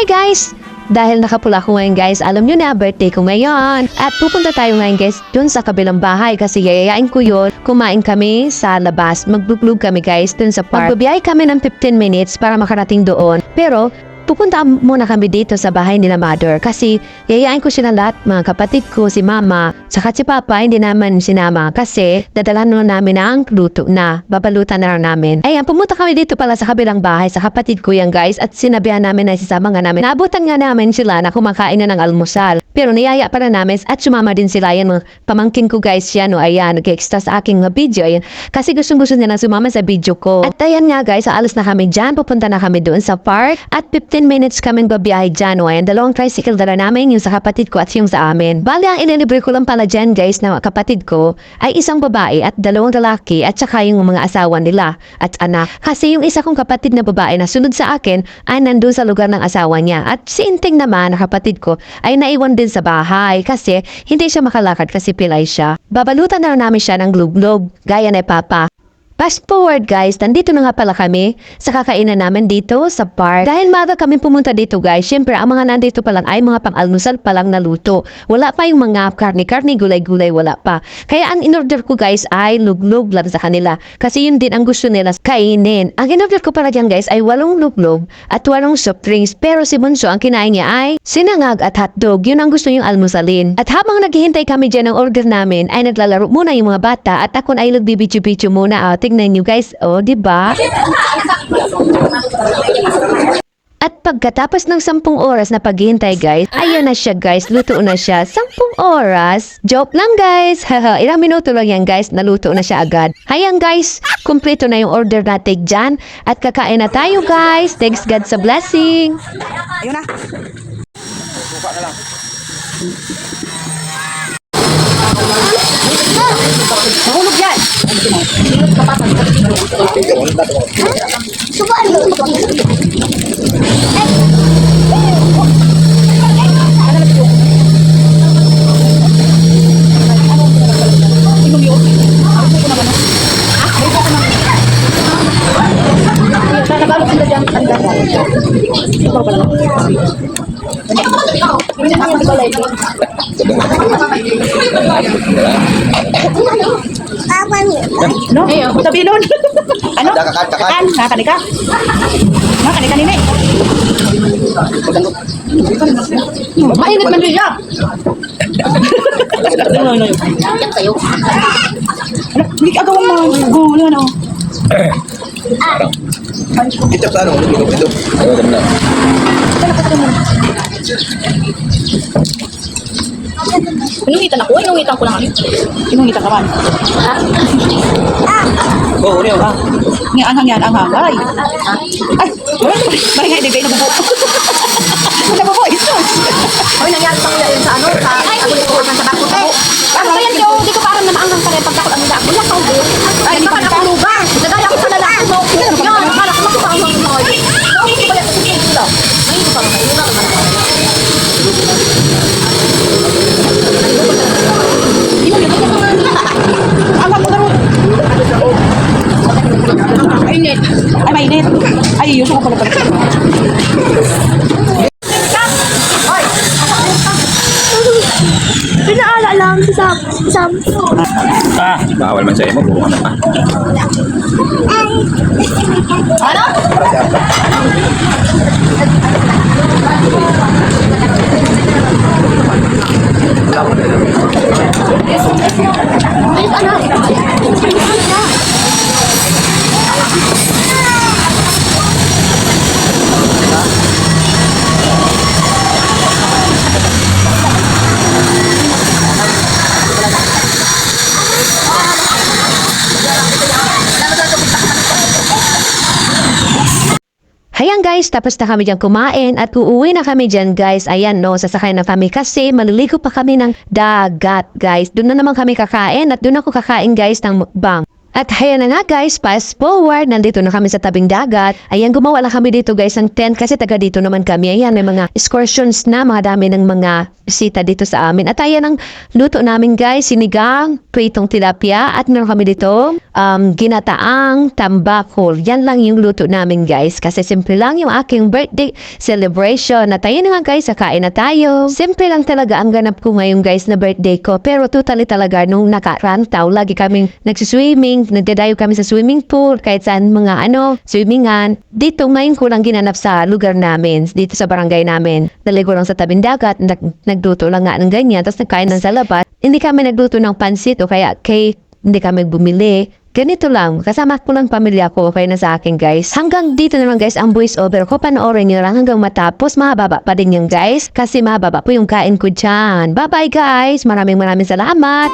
Hi guys! Dahil nakapula ko ngayon guys, alam nyo na, birthday ko ngayon. At pupunta tayo ngayon guys, dun sa kabilang bahay kasi yayayain ko yun. Kumain kami sa labas, magbublog kami guys dun sa park. Magbabiyahe kami ng 15 minutes para makarating doon. Pero, pupunta muna kami dito sa bahay nila mother kasi yayain ko sila lahat, mga kapatid ko, si mama, saka si papa, hindi naman sinama kasi dadalan na namin ang luto na, babalutan na namin. Ayan, pumunta kami dito pala sa kabilang bahay sa kapatid ko yan guys at sinabihan namin na sisama nga namin. Naabutan nga namin sila na kumakain na ng almusal. Pero niyaya para namin at sumama din sila. Yan pamangkin ko guys yan o ayan nag-extra sa aking mga video. Ayan kasi gustong gusto niya na sumama sa video ko. At ayan nga guys aalis na kami dyan pupunta na kami doon sa park. At 15 minutes kaming babiyahe dyan o ayan dalawang tricycle dala namin yung sa kapatid ko at yung sa amin. Bali ang inilibre ko lang pala dyan guys na kapatid ko ay isang babae at dalawang lalaki at saka yung mga asawa nila at anak. Kasi yung isa kong kapatid na babae na sunod sa akin ay nandun sa lugar ng asawa niya. At si Inting naman na kapatid ko ay naiwan din sa bahay kasi hindi siya makalakad kasi pilay siya. Babalutan na namin siya ng glub-glob gaya ni Papa. Fast forward guys, nandito na nga pala kami sa kakainan namin dito sa park. Dahil maaga kami pumunta dito guys, syempre ang mga nandito pa lang ay mga pang-almusal pa lang na luto. Wala pa yung mga karni-karni, gulay-gulay, wala pa. Kaya ang in-order ko guys ay luglog lang sa kanila. Kasi yun din ang gusto nila kainin. Ang in-order ko pala dyan guys ay walong luglog at walong soft drinks. Pero si Bunso ang kinain niya ay sinangag at hotdog. Yun ang gusto yung almusalin. At habang naghihintay kami dyan ng order namin ay naglalaro muna yung mga bata at ako ay nagbibidyo-bidyo muna. Oh, tingnan nyo guys. Oh, di ba? At pagkatapos ng sampung oras na paghihintay guys, ayun na siya guys, luto na siya. Sampung oras? Joke lang guys. Haha, ilang minuto lang yan guys, naluto na siya agad. Hayang guys, kumpleto na yung order natin dyan. At kakain na tayo guys. Thanks God sa blessing. Ayun na. Nahulog Ang ganda. Ikaw pala. No? Sabi nun. ano? Kakan, kakan. Kakan. Ka? Nakakani ka nini. Mainit man rin siya. No, no. Hindi ka gawang mga gulo, ano? Ito sa ano? Ito. Ayaw ganun lang. Inungitan ako, inungitan ko lang. Inungitan ka man. Oo, oh, Ah, nga anghang yan, anghang. Ay. Ay, wala naman. Maringay, digay, nabubo. nabubo, ito. Hoy, nangyari sa kuya yun sa ano, sa ako yung kuha sa bako. Eh, ano ba yan, Joe? Di ko parang namaangang ka rin pagkakot ang dako. Yan, kau, Joe. Ay, di ba na ako lugar? Nagaya ko sa lalaki mo. Yan, akala ko makuha ang mga mga. Ako ko pala sa sila. Ay, ko pa kayo na naman. Anghang ko na rin. Mainit. Ay, mainit. Yuso ko pala pala. Pinaala lang si Sam. Sam. Ah, bawal man sa'yo mo. Puro ano ka. Hayan guys, tapos na kami dyan kumain at uuwi na kami dyan guys. Ayan no, sasakay na kami kasi maliligo pa kami ng dagat guys. Doon na naman kami kakain at doon ako kakain guys ng mukbang. At hayan na nga guys, fast forward, nandito na kami sa tabing dagat. Ayan, gumawa lang kami dito guys ng tent kasi taga dito naman kami. Ayan, may mga excursions na, mga dami ng mga bisita dito sa amin. At ayan ang luto namin guys, sinigang, pritong tilapia, at meron kami dito, um, ginataang tambakol. Yan lang yung luto namin guys. Kasi simple lang yung aking birthday celebration. Na tayo na nga guys, kakain na tayo. Simple lang talaga ang ganap ko ngayon guys na birthday ko. Pero totally talaga nung nakarantaw, lagi kaming nagsiswimming, nagdadayo kami sa swimming pool, kahit saan mga ano, swimmingan. Dito ngayon ko lang ginanap sa lugar namin, dito sa barangay namin. Naligo lang sa tabing dagat, nag, nagluto lang nga ng ganyan, tapos nagkain lang sa labas. Hindi kami nagluto ng pansit o kaya cake, hindi kami bumili. Ganito lang, kasama ko lang pamilya ko, okay na sa akin guys. Hanggang dito na lang guys ang voice over ko, panoorin nyo lang hanggang matapos, mahaba pa din yung guys, kasi mahaba po yung kain ko dyan. Bye bye guys, maraming maraming salamat.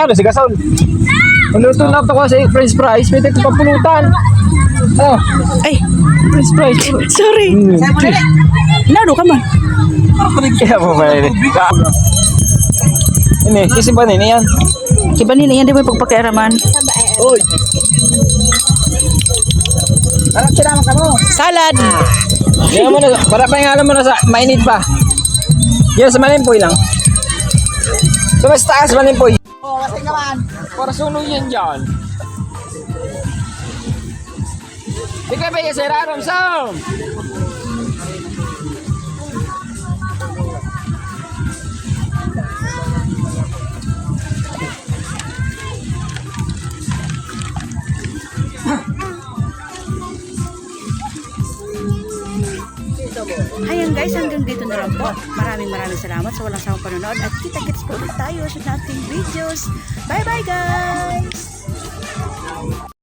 Ano, si Gasol? Maluto na ako kasi french fries, pwede ito papulutan. Oh, Ay, french fries. sorry. Mm. Laro ka man. Kaya mo ba yun? Ini, kasi ba nini yan? Kiba nila yan, di mo pagpakiaraman. Uy! Salad. Yan mo na, para pa yung alam mo na sa mainit pa. Yan sa malimpoy lang. Tumas taas malimpoy. Para sunog yan dyan. Di ka ba yung sirarom, Sam? Ayan guys, hanggang dito na lang po. Maraming maraming salamat sa walang sawang panonood at kita-kits po ulit tayo sa ating videos. Bye-bye guys!